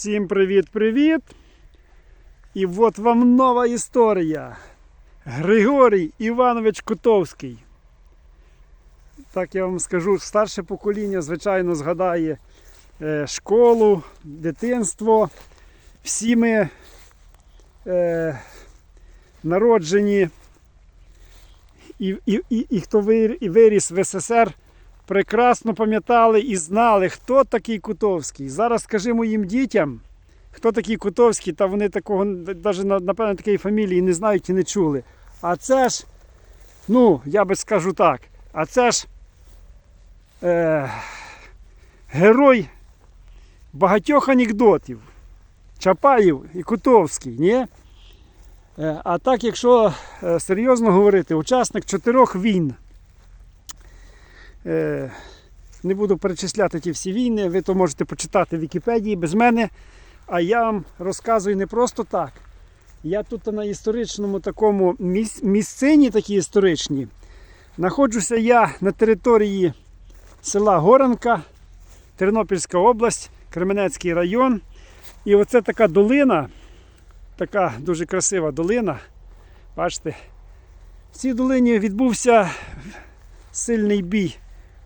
Всім привіт-привіт! І от вам нова історія. Григорій Іванович Котовський. Так я вам скажу, старше покоління, звичайно, згадає е, школу, дитинство. Всі ми е, народжені, і, і, і, і хто виріс в СССР, прекрасно пам'ятали і знали, хто такий Кутовський. Зараз скажи моїм дітям, хто такий Кутовський, та вони такого, навіть напевно, такої фамілії не знають і не чули. А це ж, ну, я би скажу так, а це ж е, герой багатьох анекдотів. Чапаєв і Кутовський, ні? Е, А так, якщо е, серйозно говорити, учасник чотирьох війн. Е, Не буду перечисляти ті всі війни, ви то можете почитати в Вікіпедії без мене. А я вам розказую не просто так. Я тут на історичному такому місцині такі історичні. Знаходжуся я на території села Горанка, Тернопільська область, Кременецький район. І оце така долина, така дуже красива долина. Бачите, в цій долині відбувся сильний бій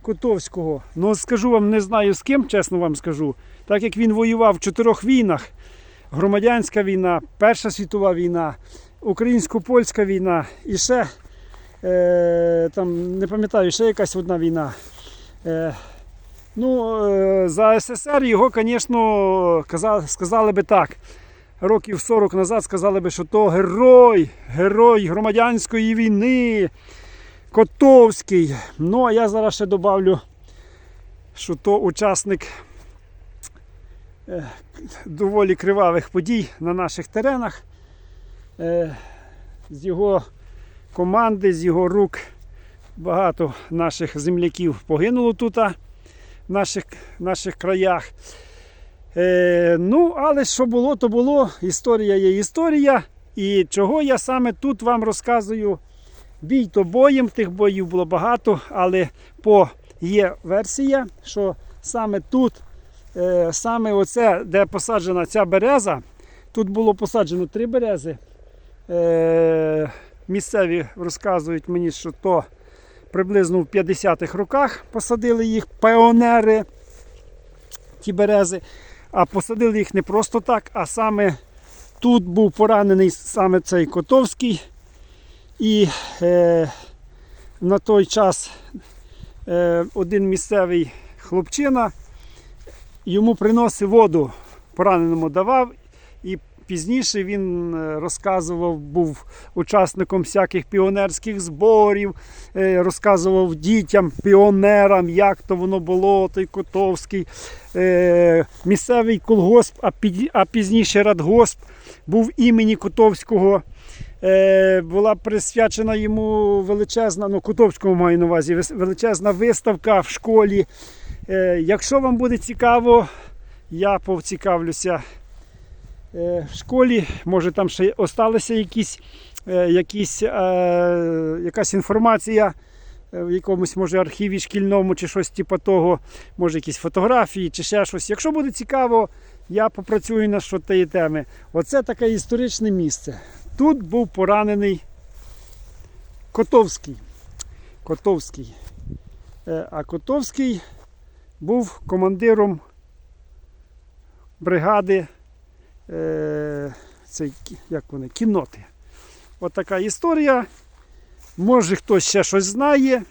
Котовського. Ну, скажу вам, не знаю з ким, чесно вам скажу. Так як він воював в чотирьох війнах: громадянська війна, Перша світова війна, українсько-польська війна і ще е, там, не пам'ятаю, ще якась одна війна. Е, ну, е, за СССР його, звісно, казали, сказали би так. Років 40 назад сказали би, що то герой, герой громадянської війни. Котовський. Ну, а я зараз ще добавлю, що то учасник е, доволі кривавих подій на наших теренах. Е, З його команди, з його рук багато наших земляків погинуло тут, в наших, наших краях. Е, ну, але що було, то було. Історія є історія. І чого я саме тут вам розказую. Бій то боєм, тих боїв було багато, але по є версія, що саме тут, е, саме оце, де посаджена ця береза, тут було посаджено три берези. Е, місцеві розказують мені, що то приблизно в 50-х роках посадили їх піонери, ті берези. А посадили їх не просто так, а саме тут був поранений саме цей Котовський. І е, на той час е, один місцевий хлопчина йому приносив воду, пораненому давав. І пізніше він е, розказував, був учасником всяких піонерських зборів, е, розказував дітям, піонерам, як то воно було, той Котовський. Е, місцевий колгосп, а, пізніше радгосп був імені Котовського. Е, була присвячена йому величезна, ну Котовському маю на увазі, величезна виставка в школі. Е, якщо вам буде цікаво, я поцікавлюся е, в школі. Може там ще осталися якісь, якісь, якась інформація в якомусь може архіві шкільному чи щось типу того, може якісь фотографії чи ще щось. Якщо буде цікаво, я попрацюю над що тієї теми. Оце таке історичне місце. Тут був поранений Котовський. Котовський. Е, А Котовський був командиром бригади е, цей, як вони, кінноти. От така історія. Може хтось ще щось знає,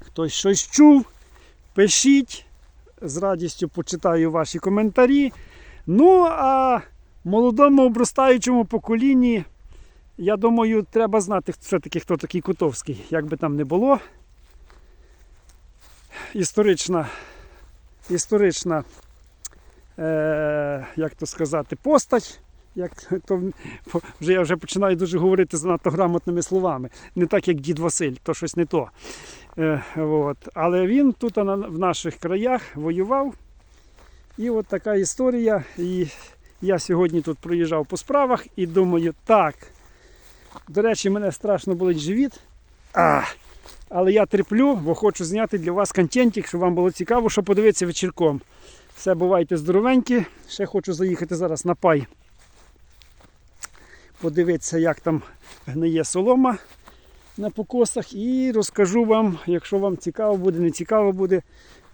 хтось щось чув. Пишіть. З радістю почитаю ваші коментарі. Ну, а молодому обростаючому поколінні, я думаю, треба знати все-таки, хто такий Кутовський, як би там не було. Історична, історична, е, як то сказати, постать. Як то вже я вже починаю дуже говорити занадто грамотними словами. Не так, як дід Василь, то щось не то. Е, от. Але він тут в наших краях воював. І от така історія. І я сьогодні тут проїжджав по справах і думаю, так. До речі, мене страшно болить живіт. А, але я терплю, бо хочу зняти для вас контентик, щоб вам було цікаво, що подивитися вечірком. Все, бувайте здоровенькі. Ще хочу заїхати зараз на пай. Подивитися, як там гниє солома на покосах. І розкажу вам, якщо вам цікаво буде, не цікаво буде,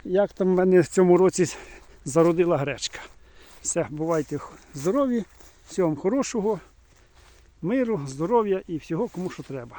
як там в мене в цьому році зародила гречка. Все, бувайте здорові, всього вам хорошого, миру, здоров'я і всього, кому що треба.